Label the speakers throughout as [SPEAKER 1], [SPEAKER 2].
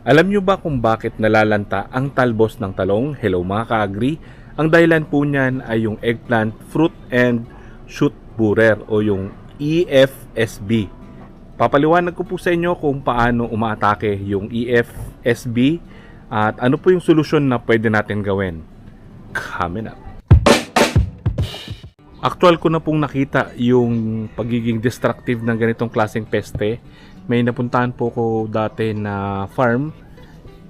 [SPEAKER 1] Alam nyo ba kung bakit nalalanta ang talbos ng talong? Hello mga ka-agri. Ang dahilan po niyan ay yung eggplant fruit and shoot borer o yung EFSB. Papaliwanag ko po sa inyo kung paano umaatake yung EFSB at ano po yung solusyon na pwede natin gawin. Coming up. Actual ko na pong nakita yung pagiging destructive ng ganitong klaseng peste. May napuntahan po ko dati na farm.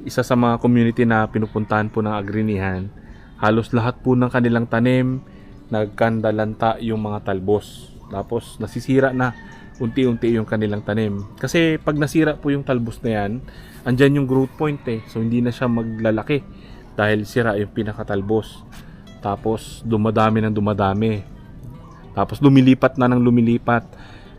[SPEAKER 1] Isa sa mga community na pinupuntahan po ng agrinihan. Halos lahat po ng kanilang tanim, nagkandalanta yung mga talbos. Tapos nasisira na unti-unti yung kanilang tanim. Kasi pag nasira po yung talbos na yan, andyan yung growth point eh. So hindi na siya maglalaki dahil sira yung pinakatalbos. Tapos dumadami ng dumadami. Tapos lumilipat na ng lumilipat.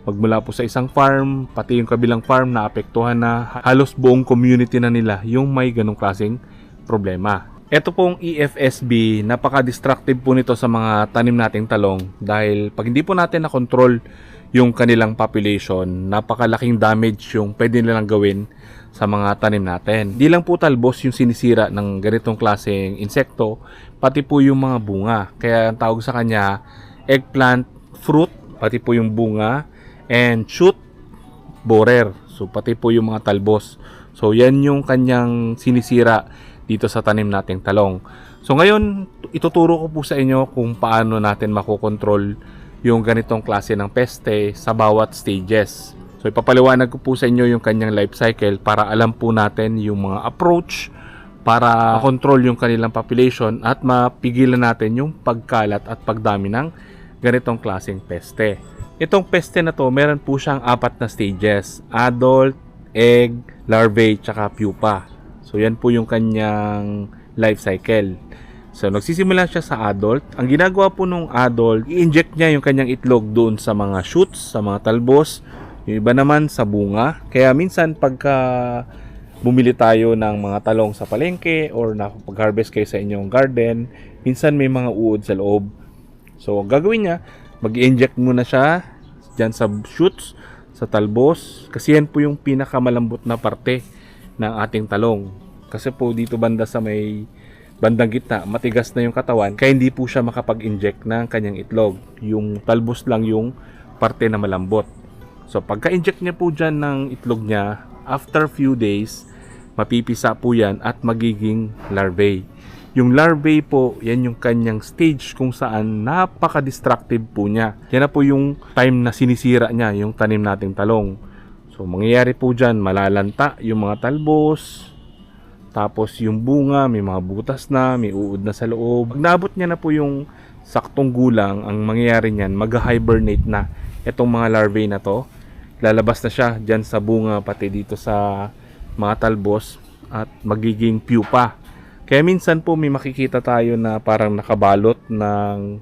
[SPEAKER 1] Magmula po sa isang farm, pati yung kabilang farm na apektuhan na halos buong community na nila yung may ganong klaseng problema. Ito pong EFSB, napaka-destructive po nito sa mga tanim nating talong dahil pag hindi po natin na-control yung kanilang population, napakalaking damage yung pwede nilang gawin sa mga tanim natin. Di lang po talbos yung sinisira ng ganitong klaseng insekto, pati po yung mga bunga. Kaya ang tawag sa kanya, eggplant fruit, pati po yung bunga, and shoot borer. So pati po yung mga talbos. So yan yung kanyang sinisira dito sa tanim nating talong. So ngayon, ituturo ko po sa inyo kung paano natin makokontrol yung ganitong klase ng peste sa bawat stages. So ipapaliwanag ko po sa inyo yung kanyang life cycle para alam po natin yung mga approach para control yung kanilang population at mapigilan natin yung pagkalat at pagdami ng ganitong klaseng peste. Itong peste na to, meron po siyang apat na stages. Adult, egg, larvae, tsaka pupa. So yan po yung kanyang life cycle. So nagsisimula siya sa adult. Ang ginagawa po nung adult, i-inject niya yung kanyang itlog doon sa mga shoots, sa mga talbos. Yung iba naman sa bunga. Kaya minsan pagka bumili tayo ng mga talong sa palengke or nakapag-harvest kayo sa inyong garden, minsan may mga uod sa loob. So ang gagawin niya, mag-inject muna siya dyan sa shoots, sa talbos. Kasi yan po yung pinakamalambot na parte ng ating talong. Kasi po dito banda sa may bandang gitna, matigas na yung katawan, kaya hindi po siya makapag-inject ng kanyang itlog. Yung talbos lang yung parte na malambot. So pagka-inject niya po dyan ng itlog niya, after few days, mapipisa po yan at magiging larvae. Yung larvae po, yan yung kanyang stage kung saan napaka-destructive po niya. Yan na po yung time na sinisira niya yung tanim nating talong. So, mangyayari po dyan, malalanta yung mga talbos, tapos yung bunga, may mga butas na, may uod na sa loob. Pag naabot niya na po yung saktong gulang, ang mangyayari niyan, mag-hibernate na itong mga larvae na to. Lalabas na siya dyan sa bunga, pati dito sa mga talbos, at magiging pupa. Kaya minsan po may makikita tayo na parang nakabalot ng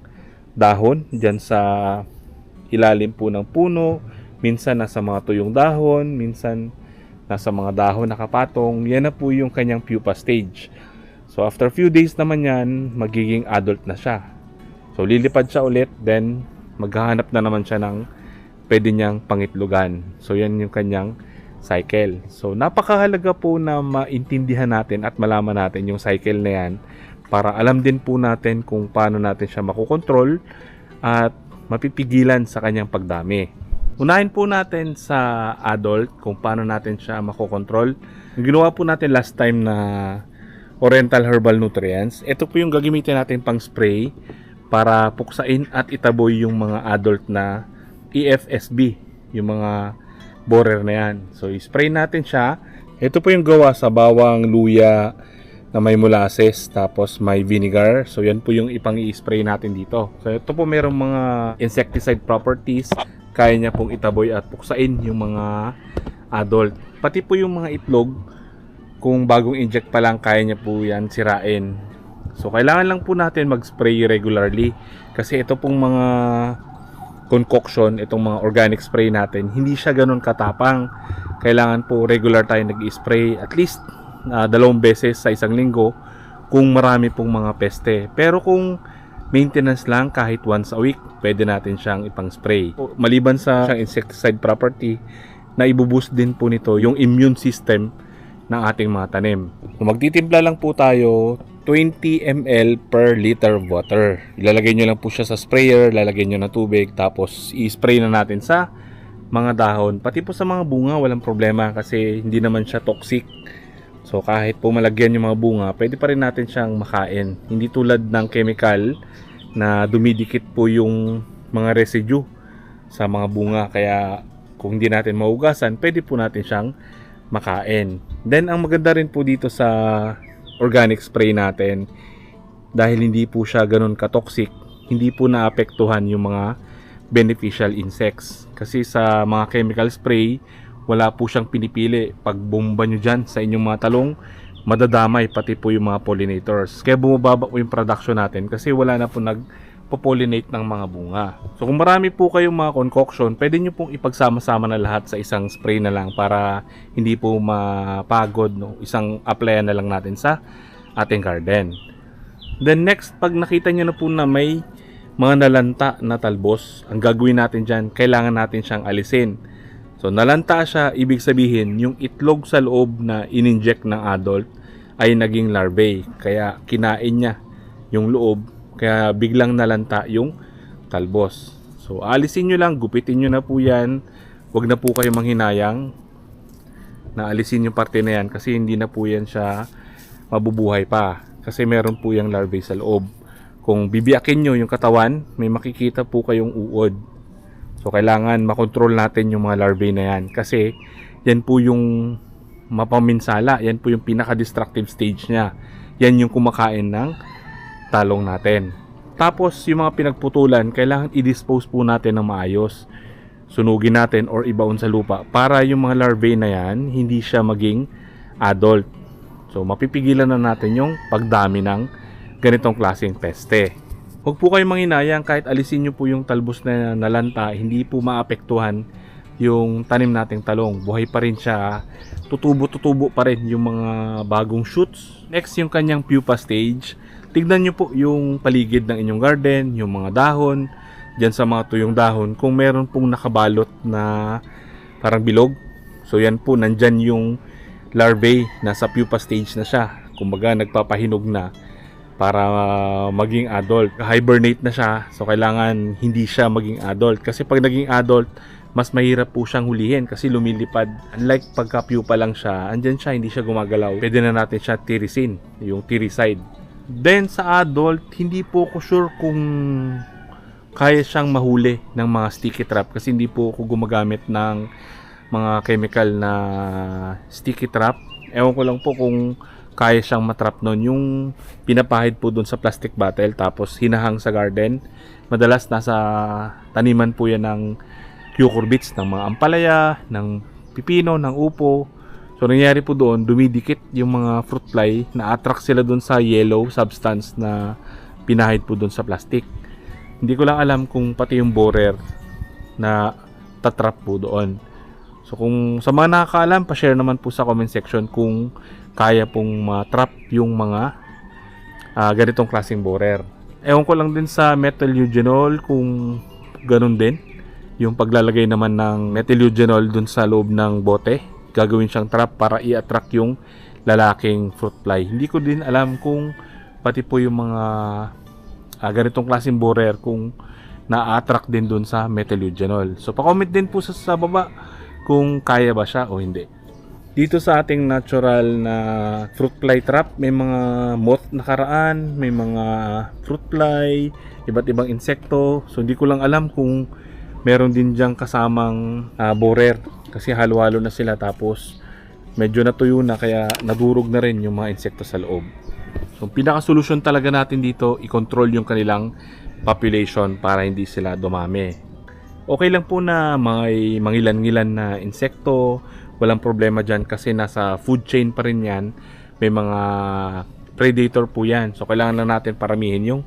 [SPEAKER 1] dahon dyan sa ilalim po ng puno. Minsan nasa mga tuyong dahon, minsan nasa mga dahon nakapatong. Yan na po yung kanyang pupa stage. So after few days naman yan, magiging adult na siya. So lilipad siya ulit, then maghahanap na naman siya ng pwede niyang pangitlugan. So yan yung kanyang cycle. So napakahalaga po na maintindihan natin at malaman natin yung cycle na yan para alam din po natin kung paano natin siya makokontrol at mapipigilan sa kanyang pagdami. Unahin po natin sa adult kung paano natin siya makokontrol. Yung ginawa po natin last time na Oriental Herbal Nutrients, ito po yung gagamitin natin pang spray para puksain at itaboy yung mga adult na EFSB, yung mga borer na yan. So, i-spray natin siya. Ito po yung gawa sa bawang luya na may molasses tapos may vinegar. So, yan po yung ipang i-spray natin dito. So, ito po merong mga insecticide properties. Kaya niya pong itaboy at puksain yung mga adult. Pati po yung mga itlog, kung bagong inject pa lang, kaya niya po yan sirain. So, kailangan lang po natin mag-spray regularly. Kasi ito pong mga concoction, itong mga organic spray natin, hindi siya ganun katapang. Kailangan po regular tayo nag-spray at least uh, dalawang beses sa isang linggo kung marami pong mga peste. Pero kung maintenance lang kahit once a week, pwede natin siyang ipang spray. Maliban sa insecticide property, na ibuboost din po nito yung immune system ng ating mga tanim. Kung magtitimpla lang po tayo, 20 ml per liter water. Ilalagay nyo lang po siya sa sprayer, lalagay nyo ng tubig, tapos i-spray na natin sa mga dahon. Pati po sa mga bunga, walang problema kasi hindi naman siya toxic. So kahit po malagyan yung mga bunga, pwede pa rin natin siyang makain. Hindi tulad ng chemical na dumidikit po yung mga residue sa mga bunga. Kaya kung hindi natin maugasan, pwede po natin siyang makain. Then ang maganda rin po dito sa organic spray natin dahil hindi po siya ganun ka-toxic, hindi po naapektuhan yung mga beneficial insects. Kasi sa mga chemical spray, wala po siyang pinipili. Pag bomba nyo dyan sa inyong mga talong, madadamay pati po yung mga pollinators. Kaya bumababa po yung production natin kasi wala na po nag pollinate ng mga bunga. So kung marami po kayong mga concoction, pwede nyo pong ipagsama-sama na lahat sa isang spray na lang para hindi po mapagod. No? Isang applyan na lang natin sa ating garden. Then next, pag nakita nyo na po na may mga nalanta na talbos, ang gagawin natin dyan, kailangan natin siyang alisin. So nalanta siya, ibig sabihin yung itlog sa loob na ininject ng adult ay naging larvae. Kaya kinain niya yung loob kaya biglang nalanta yung talbos. So alisin nyo lang, gupitin nyo na po yan. Huwag na po kayo manghinayang na alisin yung parte na yan kasi hindi na po yan siya mabubuhay pa. Kasi meron po yung larvae sa loob. Kung bibiyakin nyo yung katawan, may makikita po kayong uod. So kailangan makontrol natin yung mga larvae na yan kasi yan po yung mapaminsala. Yan po yung pinaka-destructive stage niya. Yan yung kumakain ng talong natin. Tapos yung mga pinagputulan, kailangan i-dispose po natin ng maayos. Sunugin natin or ibaon sa lupa para yung mga larvae na yan hindi siya maging adult. So mapipigilan na natin yung pagdami ng ganitong klaseng peste. Huwag po kayong manginayang kahit alisin nyo po yung talbos na nalanta, hindi po maapektuhan yung tanim nating talong. Buhay pa rin siya. Tutubo-tutubo pa rin yung mga bagong shoots. Next, yung kanyang pupa stage tignan nyo po yung paligid ng inyong garden, yung mga dahon, dyan sa mga tuyong dahon, kung meron pong nakabalot na parang bilog. So yan po, nandyan yung larvae, nasa pupa stage na siya. Kumbaga nagpapahinog na para maging adult. Hibernate na siya, so kailangan hindi siya maging adult. Kasi pag naging adult, mas mahirap po siyang hulihin kasi lumilipad. Unlike pagka pupa lang siya, andyan siya, hindi siya gumagalaw. Pwede na natin siya tirisin, yung tiricide. Then sa adult, hindi po ako sure kung kaya siyang mahuli ng mga sticky trap kasi hindi po ako gumagamit ng mga chemical na sticky trap. Ewan ko lang po kung kaya siyang matrap nun. Yung pinapahid po dun sa plastic bottle tapos hinahang sa garden. Madalas nasa taniman po yan ng cucurbits, ng mga ampalaya, ng pipino, ng upo. So nangyari po doon, dumidikit yung mga fruit fly, na-attract sila doon sa yellow substance na pinahid po doon sa plastic. Hindi ko lang alam kung pati yung borer na tatrap po doon. So kung sa mga nakakaalam, pa-share naman po sa comment section kung kaya pong matrap yung mga uh, ganitong klaseng borer. Ewan ko lang din sa metal eugenol kung ganun din. Yung paglalagay naman ng metal eugenol dun sa loob ng bote gagawin siyang trap para i-attract yung lalaking fruit fly. Hindi ko din alam kung pati po yung mga uh, ganitong klaseng borer kung na-attract din dun sa metal eugenol. So pa-comment din po sa, sa baba kung kaya ba siya o hindi. Dito sa ating natural na fruit fly trap, may mga moth nakaraan, may mga fruit fly, iba't ibang insekto. So hindi ko lang alam kung meron din diyang kasamang uh, borer kasi halo-halo na sila tapos medyo natuyo na kaya nadurog na rin yung mga insekto sa loob. So pinaka-solusyon talaga natin dito i-control yung kanilang population para hindi sila dumami. Okay lang po na may mangilan-ngilan na insekto, walang problema dyan kasi nasa food chain pa rin yan. May mga predator po yan. So kailangan lang natin paramihin yung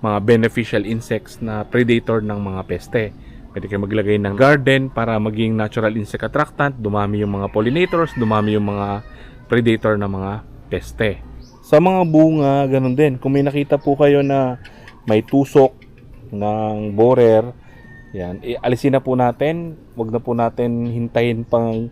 [SPEAKER 1] mga beneficial insects na predator ng mga peste. Pwede kayo maglagay ng garden para maging natural insect attractant, dumami yung mga pollinators, dumami yung mga predator na mga peste. Sa mga bunga, ganun din. Kung may nakita po kayo na may tusok ng borer, yan, alisin na po natin. Huwag na po natin hintayin pang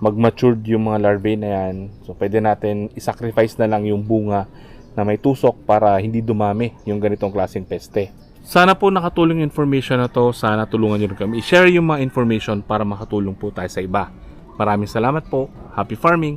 [SPEAKER 1] mag-matured yung mga larvae na yan. So pwede natin isacrifice na lang yung bunga na may tusok para hindi dumami yung ganitong klaseng peste. Sana po nakatulong yung information na to. Sana tulungan nyo rin kami. I-share yung mga information para makatulong po tayo sa iba. Maraming salamat po. Happy farming!